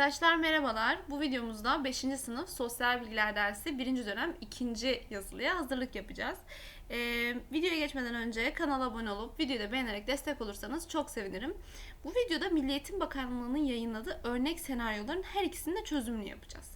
Arkadaşlar merhabalar. Bu videomuzda 5. sınıf Sosyal Bilgiler dersi 1. dönem 2. yazılıya hazırlık yapacağız. Ee, videoya geçmeden önce kanala abone olup videoyu da beğenerek destek olursanız çok sevinirim. Bu videoda Milli Eğitim Bakanlığı'nın yayınladığı örnek senaryoların her ikisinin de çözümünü yapacağız.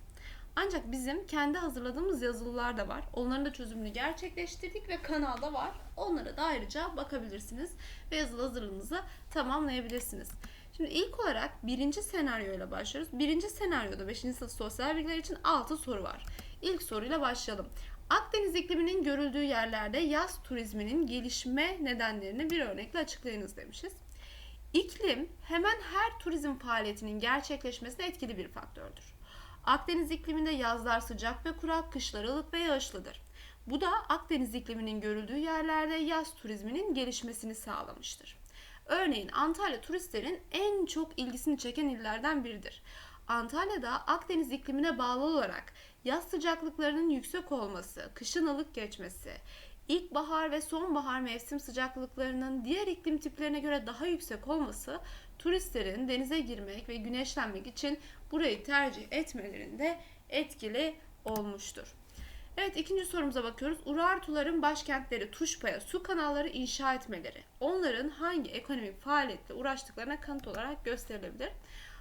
Ancak bizim kendi hazırladığımız yazılılar da var. Onların da çözümünü gerçekleştirdik ve kanalda var. Onlara da ayrıca bakabilirsiniz ve yazılı hazırlığınızı tamamlayabilirsiniz. Şimdi ilk olarak birinci senaryoyla başlıyoruz. Birinci senaryoda 5. sınıf sosyal bilgiler için 6 soru var. İlk soruyla başlayalım. Akdeniz ikliminin görüldüğü yerlerde yaz turizminin gelişme nedenlerini bir örnekle açıklayınız demişiz. İklim hemen her turizm faaliyetinin gerçekleşmesine etkili bir faktördür. Akdeniz ikliminde yazlar sıcak ve kurak, kışları ılık ve yağışlıdır. Bu da Akdeniz ikliminin görüldüğü yerlerde yaz turizminin gelişmesini sağlamıştır. Örneğin Antalya turistlerin en çok ilgisini çeken illerden biridir. Antalya'da Akdeniz iklimine bağlı olarak yaz sıcaklıklarının yüksek olması, kışın ılık geçmesi, ilkbahar ve sonbahar mevsim sıcaklıklarının diğer iklim tiplerine göre daha yüksek olması turistlerin denize girmek ve güneşlenmek için burayı tercih etmelerinde etkili olmuştur. Evet ikinci sorumuza bakıyoruz. Urartuların başkentleri Tuşpa'ya su kanalları inşa etmeleri onların hangi ekonomik faaliyetle uğraştıklarına kanıt olarak gösterilebilir.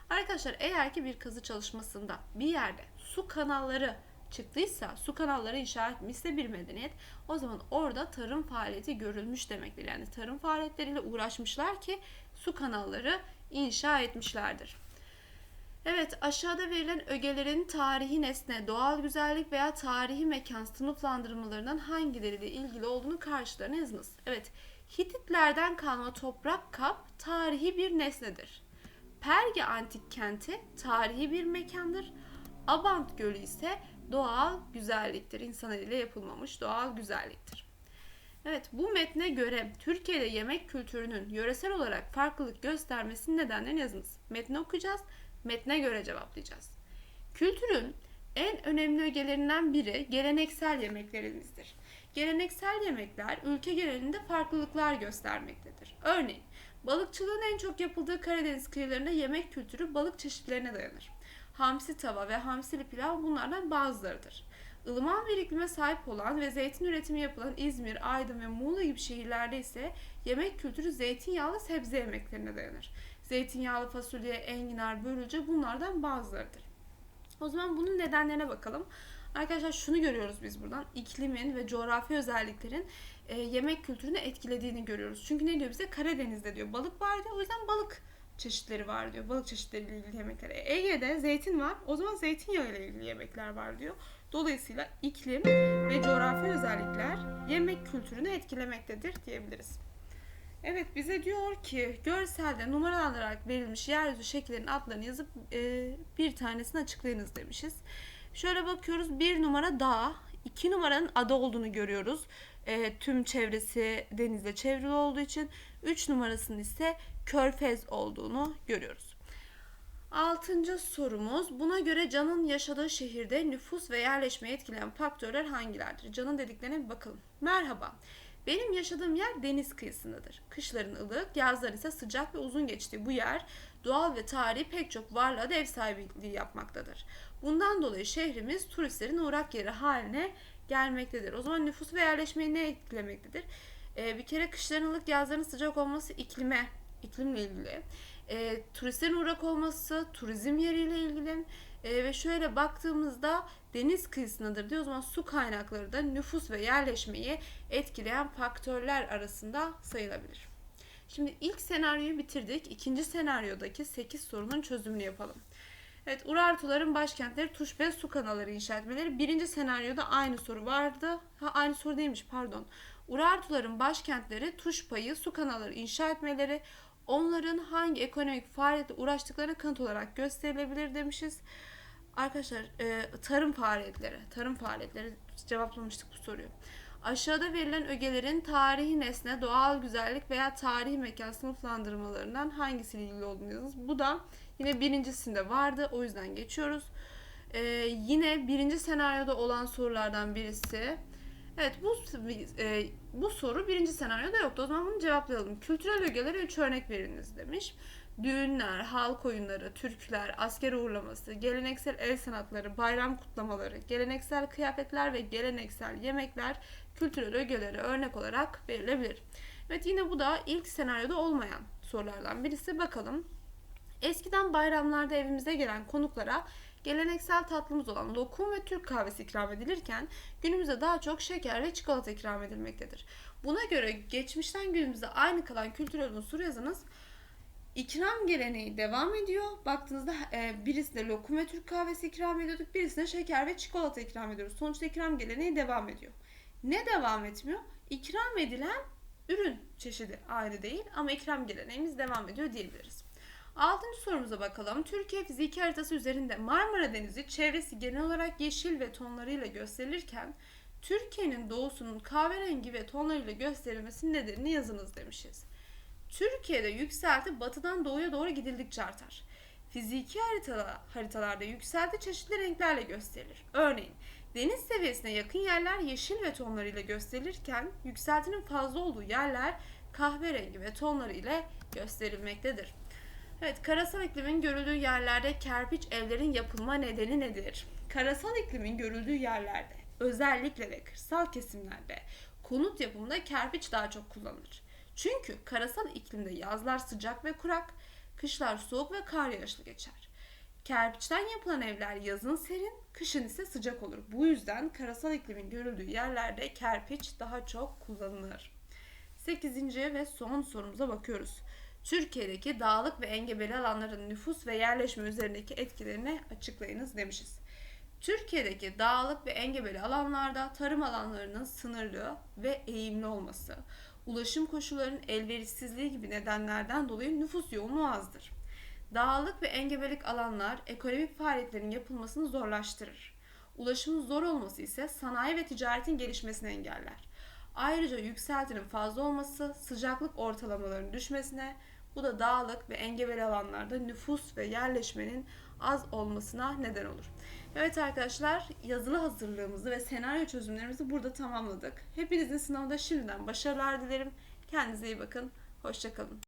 Arkadaşlar eğer ki bir kazı çalışmasında bir yerde su kanalları çıktıysa, su kanalları inşa etmişse bir medeniyet o zaman orada tarım faaliyeti görülmüş demektir. Yani tarım faaliyetleriyle uğraşmışlar ki su kanalları inşa etmişlerdir. Evet, aşağıda verilen ögelerin tarihi nesne, doğal güzellik veya tarihi mekan sınıflandırmalarından hangileriyle ilgili olduğunu karşılarına. Evet, Hititlerden kalma toprak kap tarihi bir nesnedir. Perge antik kenti tarihi bir mekandır. Abant Gölü ise doğal güzelliktir. İnsan eliyle yapılmamış doğal güzelliktir. Evet bu metne göre Türkiye'de yemek kültürünün yöresel olarak farklılık göstermesinin nedenlerini yazınız. Metni okuyacağız metne göre cevaplayacağız. Kültürün en önemli ögelerinden biri geleneksel yemeklerimizdir. Geleneksel yemekler ülke genelinde farklılıklar göstermektedir. Örneğin balıkçılığın en çok yapıldığı Karadeniz kıyılarında yemek kültürü balık çeşitlerine dayanır. Hamsi tava ve hamsili pilav bunlardan bazılarıdır. Ilıman bir iklime sahip olan ve zeytin üretimi yapılan İzmir, Aydın ve Muğla gibi şehirlerde ise yemek kültürü zeytinyağlı sebze yemeklerine dayanır. Zeytinyağlı fasulye, enginar, börülce bunlardan bazılarıdır. O zaman bunun nedenlerine bakalım. Arkadaşlar şunu görüyoruz biz buradan. İklimin ve coğrafi özelliklerin e, yemek kültürünü etkilediğini görüyoruz. Çünkü ne diyor bize? Karadeniz'de diyor balık var diyor. O yüzden balık çeşitleri var diyor. Balık çeşitleriyle ilgili yemekler. E, Ege'de zeytin var. O zaman zeytinyağı ile ilgili yemekler var diyor. Dolayısıyla iklim ve coğrafi özellikler yemek kültürünü etkilemektedir diyebiliriz. Evet bize diyor ki görselde numaralanarak verilmiş yeryüzü şekillerinin adlarını yazıp e, bir tanesini açıklayınız demişiz. Şöyle bakıyoruz bir numara dağ, iki numaranın ada olduğunu görüyoruz. E, tüm çevresi denizle çevrili olduğu için üç numarasının ise körfez olduğunu görüyoruz. Altıncı sorumuz. Buna göre Can'ın yaşadığı şehirde nüfus ve yerleşmeyi etkileyen faktörler hangilerdir? Can'ın dediklerine bir bakalım. Merhaba. Benim yaşadığım yer deniz kıyısındadır. Kışların ılık, yazların ise sıcak ve uzun geçtiği bu yer doğal ve tarihi pek çok varlığa da ev sahipliği yapmaktadır. Bundan dolayı şehrimiz turistlerin uğrak yeri haline gelmektedir. O zaman nüfus ve yerleşmeyi ne etkilemektedir? Ee, bir kere kışların ılık, yazların sıcak olması iklime, iklimle ilgili. Ee, turistlerin uğrak olması turizm yeriyle ilgili. Ee, ve şöyle baktığımızda deniz kıyısındadır diyor. O zaman su kaynakları da nüfus ve yerleşmeyi etkileyen faktörler arasında sayılabilir. Şimdi ilk senaryoyu bitirdik. İkinci senaryodaki 8 sorunun çözümünü yapalım. Evet, Urartuların başkentleri Tuş ve su kanalları inşa etmeleri. Birinci senaryoda aynı soru vardı. Ha aynı soru değilmiş pardon. Urartuların başkentleri Tuşpa'yı su kanalları inşa etmeleri onların hangi ekonomik faaliyetle uğraştıklarına kanıt olarak gösterilebilir demişiz. Arkadaşlar e, tarım faaliyetleri, tarım faaliyetleri cevaplamıştık bu soruyu. Aşağıda verilen ögelerin tarihi nesne, doğal güzellik veya tarihi mekan sınıflandırmalarından hangisiyle ilgili olduğunu yazınız. Bu da yine birincisinde vardı. O yüzden geçiyoruz. Ee, yine birinci senaryoda olan sorulardan birisi. Evet bu e, bu soru birinci senaryoda yoktu. O zaman bunu cevaplayalım. Kültürel ögelere üç örnek veriniz demiş. Düğünler, halk oyunları, türküler, asker uğurlaması, geleneksel el sanatları, bayram kutlamaları, geleneksel kıyafetler ve geleneksel yemekler kültürel ögelere örnek olarak verilebilir. Evet yine bu da ilk senaryoda olmayan sorulardan birisi. Bakalım. Eskiden bayramlarda evimize gelen konuklara geleneksel tatlımız olan lokum ve Türk kahvesi ikram edilirken günümüzde daha çok şeker ve çikolata ikram edilmektedir. Buna göre geçmişten günümüze aynı kalan kültürel unsur yazınız. İkram geleneği devam ediyor. Baktığınızda e, birisine lokum ve Türk kahvesi ikram ediyorduk. Birisine şeker ve çikolata ikram ediyoruz. Sonuçta ikram geleneği devam ediyor. Ne devam etmiyor? İkram edilen ürün çeşidi ayrı değil ama ikram geleneğimiz devam ediyor diyebiliriz. Altıncı sorumuza bakalım. Türkiye fiziki haritası üzerinde Marmara Denizi çevresi genel olarak yeşil ve tonlarıyla gösterilirken Türkiye'nin doğusunun kahverengi ve tonlarıyla gösterilmesinin nedenini yazınız demişiz. Türkiye'de yükselti batıdan doğuya doğru gidildikçe artar. Fiziki haritada, haritalarda yükselti çeşitli renklerle gösterilir. Örneğin deniz seviyesine yakın yerler yeşil ve tonlarıyla gösterilirken yükseltinin fazla olduğu yerler kahverengi ve tonları ile gösterilmektedir. Evet, karasal iklimin görüldüğü yerlerde kerpiç evlerin yapılma nedeni nedir? Karasal iklimin görüldüğü yerlerde, özellikle de kırsal kesimlerde konut yapımında kerpiç daha çok kullanılır. Çünkü karasal iklimde yazlar sıcak ve kurak, kışlar soğuk ve kar yağışlı geçer. Kerpiçten yapılan evler yazın serin, kışın ise sıcak olur. Bu yüzden karasal iklimin görüldüğü yerlerde kerpiç daha çok kullanılır. 8. ve son sorumuza bakıyoruz. Türkiye'deki dağlık ve engebeli alanların nüfus ve yerleşme üzerindeki etkilerini açıklayınız demişiz. Türkiye'deki dağlık ve engebeli alanlarda tarım alanlarının sınırlı ve eğimli olması, ulaşım koşullarının elverişsizliği gibi nedenlerden dolayı nüfus yoğunluğu azdır. Dağlık ve engebelik alanlar ekonomik faaliyetlerin yapılmasını zorlaştırır. Ulaşımın zor olması ise sanayi ve ticaretin gelişmesini engeller. Ayrıca yükseltinin fazla olması sıcaklık ortalamalarının düşmesine, bu da dağlık ve engebeli alanlarda nüfus ve yerleşmenin az olmasına neden olur. Evet arkadaşlar yazılı hazırlığımızı ve senaryo çözümlerimizi burada tamamladık. Hepinizin sınavda şimdiden başarılar dilerim. Kendinize iyi bakın. Hoşçakalın.